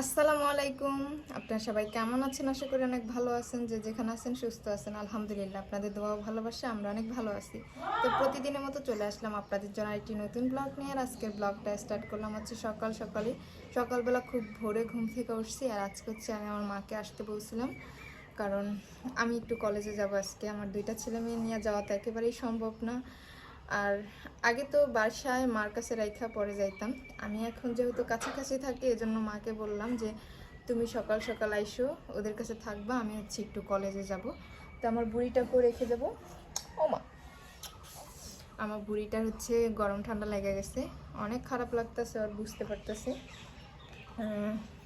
আসসালামু আলাইকুম আপনারা সবাই কেমন আছেন? আশা করি অনেক ভালো আছেন। যে যেখানে আছেন সুস্থ আছেন। আলহামদুলিল্লাহ, আপনাদের দোয়া ভালোবাসা আমরা অনেক ভালো আছি। তো প্রতিদিনের মতো চলে আসলাম আপনাদের জন্য একটি নতুন ব্লগ নিয়ে, আর আজকের ব্লগটা স্টার্ট করলাম হচ্ছে সকাল সকালে সকালবেলা খুব ভোরে ঘুম থেকে উঠছি, আর আজকে হচ্ছে আমি আমার মাকে আসতে বলছিলাম। কারণ আমি একটু কলেজে যাব আজকে। আমার দুইটা ছেলে মেয়ে নিয়ে যাওয়া তো একেবারেই সম্ভব না। আর আগে তো বাসায় মার কাছে রাইখা পরে যাইতাম। আমি এখন যেহেতু কাছাকাছি থাকি, এজন্য মাকে বললাম যে, তুমি সকাল সকাল আইসো, ওদের কাছে থাকবা, আমি হচ্ছে একটু কলেজে যাব। তো আমার বুড়িটাকেও রেখে যাব? ও মা। আমার বুড়িটার হচ্ছে গরম ঠান্ডা লেগে গেছে। অনেক খারাপ লাগতেছে আর বুঝতে পারতেছে।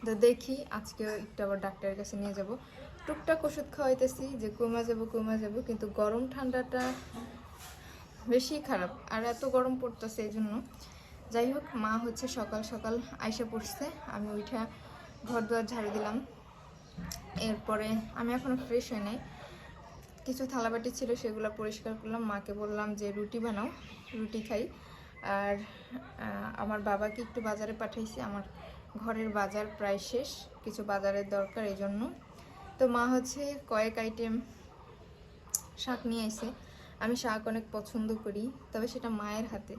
তো দেখি আজকে একটু আবার ডাক্তারের কাছে নিয়ে যাব। টুকটাক ওষুধ খাওয়াইতেছি যে কমা যাব কমা যাব? কিন্তু গরম ঠান্ডাটা বেশি খারাপ। আর এত গরম পড়তেছে এই জন্য যাই হোক, মা হচ্ছে সকাল সকাল আইসা পড়ছে। আমি উঠা ঘর দুয়ার ঝাড়ু দিলাম। এরপরে আমি এখনও ফ্রেশ হই নাই। কিছু থালাবাটি ছিল, সেগুলো পরিষ্কার করলাম। মাকে বললাম যে, রুটি বানাও, রুটি খাই। আর আমার বাবাকে একটু বাজারে পাঠাইছি। আমার ঘরের বাজার প্রায় শেষ, কিছু বাজারের দরকার এই জন্য তো মা হচ্ছে কয়েক আইটেম শাক নিয়ে এসে আমি শাক অনেক পছন্দ করি, তবে সেটা মায়ের হাতে।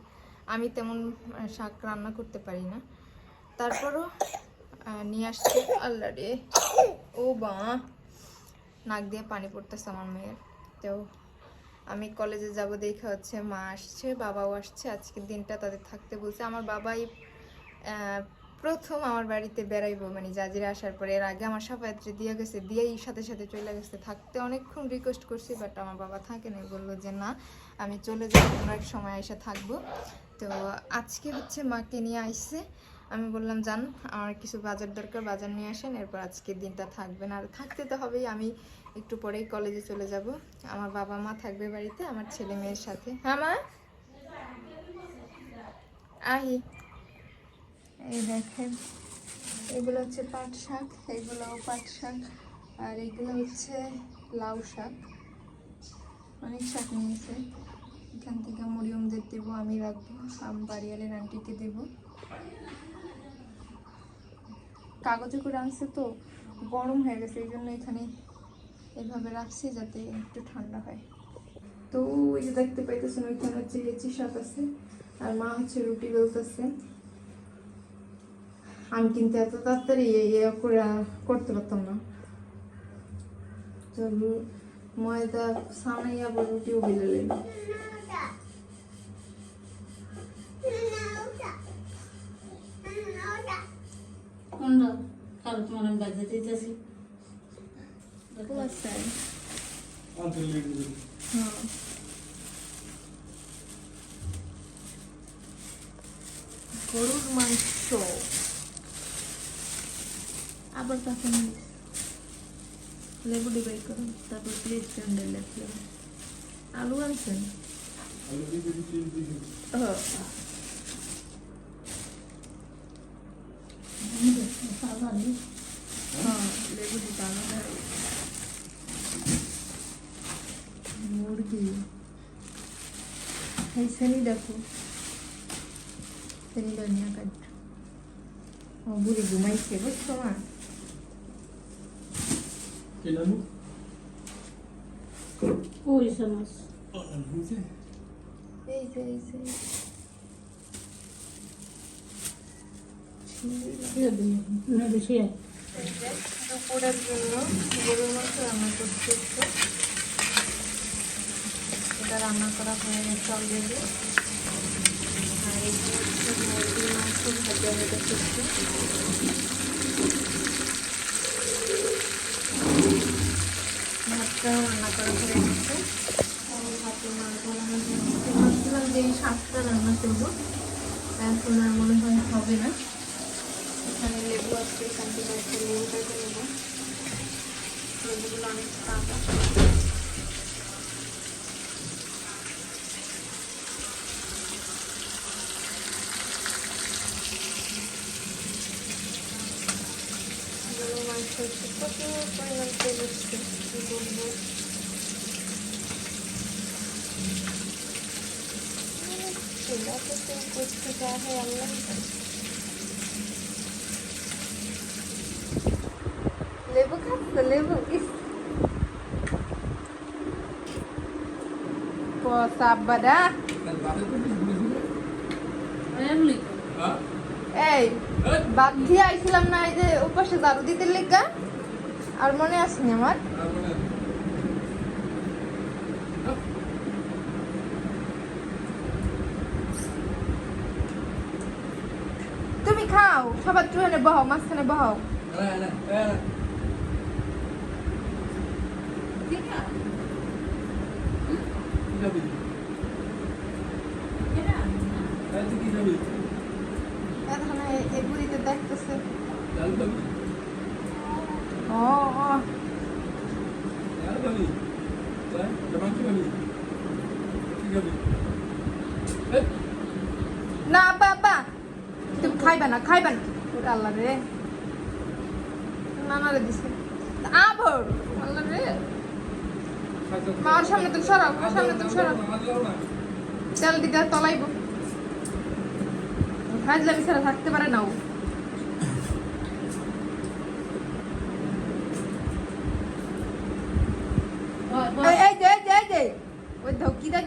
আমি তেমন শাক রান্না করতে পারি না। তারপরও নিয়ে আসছে আল্লাহ রে ও বা, নাক দিয়ে পানি পড়তেছে আমার মেয়ের। তো আমি কলেজে যাব দেখে হচ্ছে মা আসছে, বাবাও আসছে। আজকের দিনটা তাদের থাকতে বলছে। আমার বাবাই প্রথম আমার বাড়িতে বেড়াইবো মানে জাজিরা আসার পরে, এর আগে আমার সাফায়াত্রে দিয়ে গেছে, দিয়েই সাথে সাথে চলে গেছে। থাকতে অনেকক্ষণ রিকোয়েস্ট করছি বাট আমার বাবা থাকে না বলল যে না, আমি চলে যাব কোনো এক সময় এসে থাকব। তো আজকে হচ্ছে মাকে নিয়ে আসছে আমি বললাম যান আমার কিছু বাজার দরকার, বাজার নিয়ে আসেন, এরপর আজকের দিনটা থাকবেন আর থাকতে তো হবেই, আমি একটু পরেই কলেজে চলে যাব। আমার বাবা মা থাকবে বাড়িতে, আমার ছেলে মেয়ের সাথে। হ্যাঁ মা? আহি। এই দেখেন, এগুলো হচ্ছে পাট শাক এগুলো পাট শাক, আর এগুলো হচ্ছে লাউ শাক। অনেক শাক নিয়েছে। এখান থেকে মরিয়মদের দেবো, আমি রাখব। আম বাড়িয়ালের আন্টিকে দেবো। কাগজে করে আনছে তো, গরম হয়ে গেছে, এই জন্য এখানে এভাবে রাখছি যাতে একটু ঠান্ডা হয়। তো ওই যে দেখতে পাইতেছেন, ওইখানে হচ্ছে লেচি শাক আছে, আর মা হচ্ছে রুটি বেলতেছে। আমি কিন্তু এত তাড়াতাড়ি ইয়ে করে করতে পারতাম না। তো ময়দা সানাই আবার রুটিও বেলে লেগে কোনটা? কারও তোমার আমি বাজে দিতেছি। হ্যাঁ। গরুর মাংস। আবার কাকে লেবু ডিবাই করো তারপর প্লেট চন্ডে লেখলাম আলু আনছেন? হ্যাঁ লেবু দিতে মুরগি। এই শ্রেণি দেখো। শ্রেণীটা নিয়ে কাট ও বুড়ি ঘুমাইছে বুঝছ মা? ওই সমস এই যে এই যে বেশি এই যে দুপুরের জন্য গরুর মাংস রান্না করতে হচ্ছে এটা রান্না করা হয়ে গেছে অলরেডি আর হচ্ছে মুরগির মাংস ভাজা হয়ে গেছে ভাতটা রান্না করা হয়ে গেছে। ভাবছিলাম যে এই শাকটা রান্না করব। এখন আর মনে হয় হবে না। এখানে লেবু আছে এখান থেকে একটা নেব। লেবুগুলো অনেক কাঁচা মাংস পরিমাণ অনেক ছিল কতদিন করতে যা হয় আল্লাহ লেবু খাচ্ছে লেবু। সাব্বাদা এমনি এই বাদ দিয়ে আইছিলাম না এই যে ওপাশে ঝাড়ু দিতে লেগা আর মনে আসেনি আমার। খাও সবার চুয়ানে বহাও মাঝখানে বহাও। দেখতেছে ও না খাইবা না খাইবা না ওরে আল্লাহ রে। নানা রে, দিছে। আবর আল্লাহ রে। মার সামনে তুমি সরাও, মার সামনে তুমি সরাও। তেল দিকে তলাইব। থাকতে পারে না ও।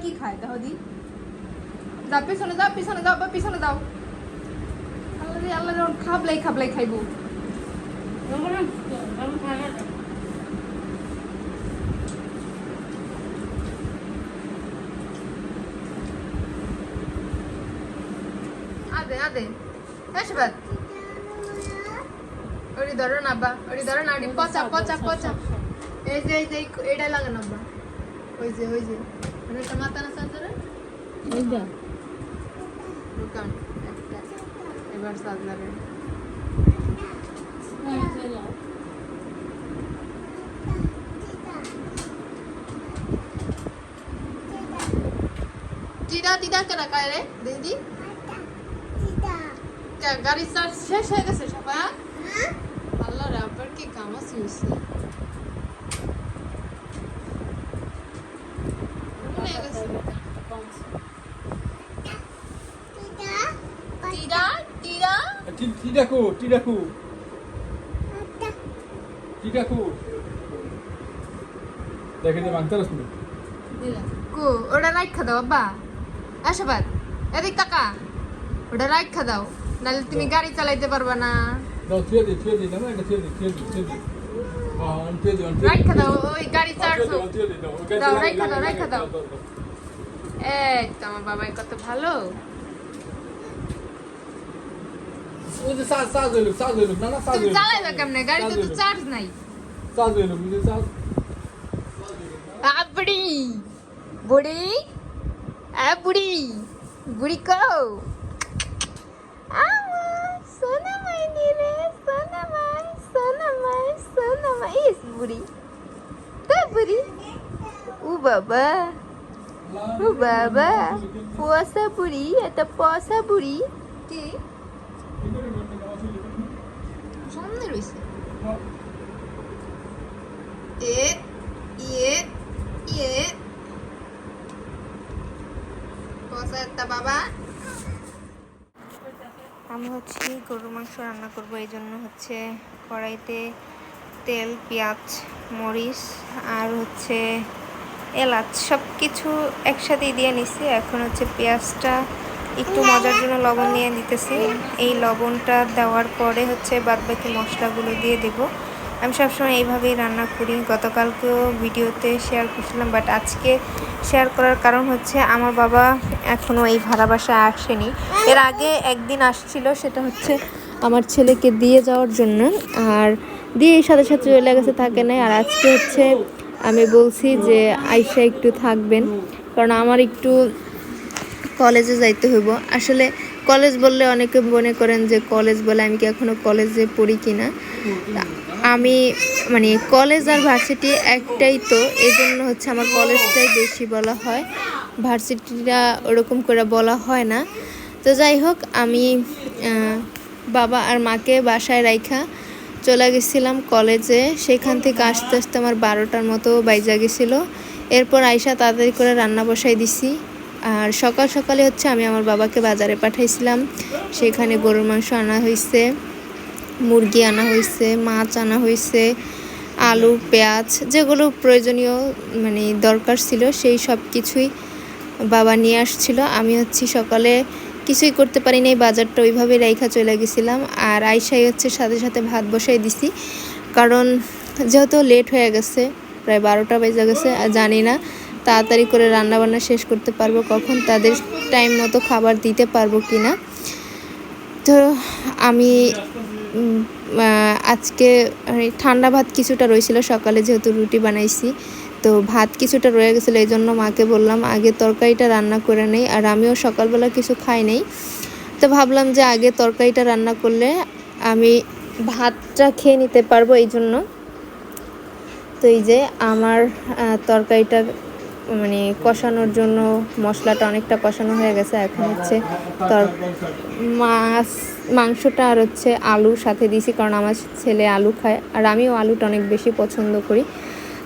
কি খায়, দাও দি। যা পিছনে যাও পিছনে যাও বা পিছনে যাও। রে আল্লাহ ওর খাবলাই খাবলাই খাইবো। আদে আদে। এসবাদ ওরি ধরো না বা ওরি ধরো না ওরি পচা পচা পচা। এই যে এই যে এটা লাগানো বা ওই যে ওই যে। ওটা মাথা না সাজরে এইটা দোকান এবার সাজলাবে দিদা দিদা কেন কায় রে দিদি কে গেছে টিরা? টিরা Tidaku, tidaku. Tidaku. দেখে যে মাংস রসুন। কো ওটা রাখা দাও আব্বা। আশাবাদ এদিক টাকা ওটা রাখা দাও। নাহলে তুমি গাড়ি চালাইতে পারবা না। দাও থুয়ে দি থুয়ে দি না এটা থুয়ে দি থুয়ে দি থুয়ে দি। হ্যাঁ থুয়ে দি রাখা দাও ওই গাড়ি চার্জ দি দাও রাইখা দাও, রাইখা দাও। এই তো আমার বাবাই কত ভালো। ওই যে সাজ সাজ হইল সাজ হইল না না তুমি হইল চালাইবা কেমনে গাড়িতে তো চার্জ নাই সাজ হইল বুঝলি সাজ আবড়ি বুড়ি আ বুড়ি বুড়ি কো আমার সোনা মাই রে সোনা মাই সোনা মাই সোনা মাই ইস বুড়ি তো বুড়ি ও বাবা ও বাবা পয়সা বুড়ি এটা পয়সা বুড়ি কি সামনে রয়েছে এ ইয়ে ইয়ে একটা বাবা আমি হচ্ছে গরুর মাংস রান্না করব এই জন্য হচ্ছে কড়াইতে তেল পেঁয়াজ মরিচ আর হচ্ছে এলাচ সব কিছু একসাথেই দিয়ে নিছি। এখন হচ্ছে পেঁয়াজটা একটু মজার জন্য লবণ নিয়ে দিতেছি এই লবণটা দেওয়ার পরে হচ্ছে বাদবাকি মশলাগুলো দিয়ে দেব। আমি সবসময় এইভাবেই রান্না করি। গতকালকেও ভিডিওতে শেয়ার করছিলাম বাট আজকে শেয়ার করার কারণ হচ্ছে আমার বাবা এখনও এই ভাড়া বাসায় আসেনি। এর আগে একদিন আসছিল, সেটা হচ্ছে আমার ছেলেকে দিয়ে যাওয়ার জন্য। আর দিয়ে এই সাথে সাথে চলে গেছে, থাকে নাই। আর আজকে হচ্ছে আমি বলছি যে আইসা একটু থাকবেন, কারণ আমার একটু কলেজে যাইতে হইব। আসলে কলেজ বললে অনেকে মনে করেন যে কলেজ বলে আমি কি এখনও কলেজে পড়ি কিনা? তা আমি মানে কলেজ আর ভার্সিটি একটাই তো এই জন্য হচ্ছে আমার কলেজটাই বেশি বলা হয়। ভার্সিটিটা ওরকম করে বলা হয় না। তো যাই হোক, আমি বাবা আর মাকে বাসায় রাইখা চলে গেছিলাম কলেজে। সেখান থেকে আস্তে আস্তে আমার বারোটার মতো বাইজা গেছিল। এরপর আইসা তাড়াতাড়ি করে রান্না বসাই দিছি। আর সকাল সকালে হচ্ছে আমি আমার বাবাকে বাজারে পাঠাইছিলাম। সেখানে গরুর মাংস আনা হয়েছে মুরগি আনা হয়েছে মাছ আনা হয়েছে আলু, পেঁয়াজ, যেগুলো প্রয়োজনীয় মানে দরকার ছিল সেই সব কিছুই বাবা নিয়ে আসছিল। আমি হচ্ছি সকালে কিছুই করতে পারি নাই, বাজারটা ওইভাবে রাইখা চলে গেছিলাম আর আইসাই হচ্ছে সাথে সাথে ভাত বসাই দিছি। কারণ যেহেতু লেট হয়ে গেছে, প্রায় বারোটা বেজে গেছে, আর জানি না তাড়াতাড়ি করে রান্নাবান্না শেষ করতে পারব, কখন তাদের টাইম মতো খাবার দিতে পারব কি না তো আমি আজকে ঠান্ডা ভাত কিছুটা রয়েছিল, সকালে যেহেতু রুটি বানাইছি, তো ভাত কিছুটা রয়ে গেছিল এই জন্য মাকে বললাম, আগে তরকারিটা রান্না করে নেই। আর আমিও সকালবেলা কিছু খাই নেই। তো ভাবলাম যে আগে তরকারিটা রান্না করলে আমি ভাতটা খেয়ে নিতে পারব এই জন্য তো এই যে আমার তরকারিটা মানে কষানোর জন্য মশলাটা অনেকটা কষানো হয়ে গেছে। এখন হচ্ছে তর মাছ, মাংসটা আর হচ্ছে আলু সাথে দিয়েছি কারণ আমার ছেলে আলু খায় আর আমিও আলুটা অনেক বেশি পছন্দ করি।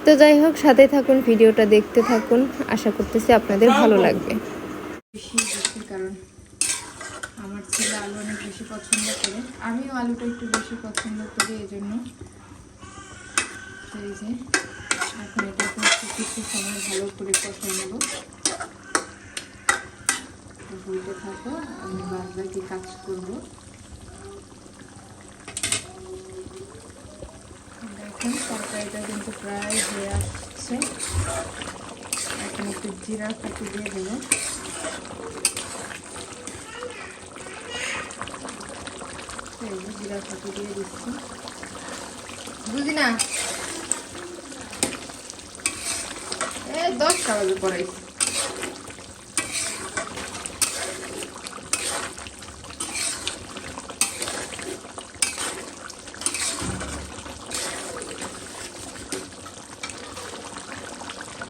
তো যাই হোক সাথে থাকুন, ভিডিওটা দেখতে থাকুন। আশা করতেছি আপনাদের ভালো লাগবে। কারণ আমার ছেলে আলু অনেক বেশি পছন্দ করে। আমিও আলুটা একটু বেশি পছন্দ করি এই জন্য এখন এটা কিছু সময় ভালো করে কষাই নেব। তো বলতে থাকো, আমি বাদ বাকি কাজ করব। দেখুন, তরকারিটা কিন্তু প্রায় হয়ে আসছে। এখন একটু জিরা ফাঁকি দিয়ে দেবো। জিরা ফাঁকি দিয়ে দিচ্ছি। বুঝি না এ দশটা বাজে পড়াইছি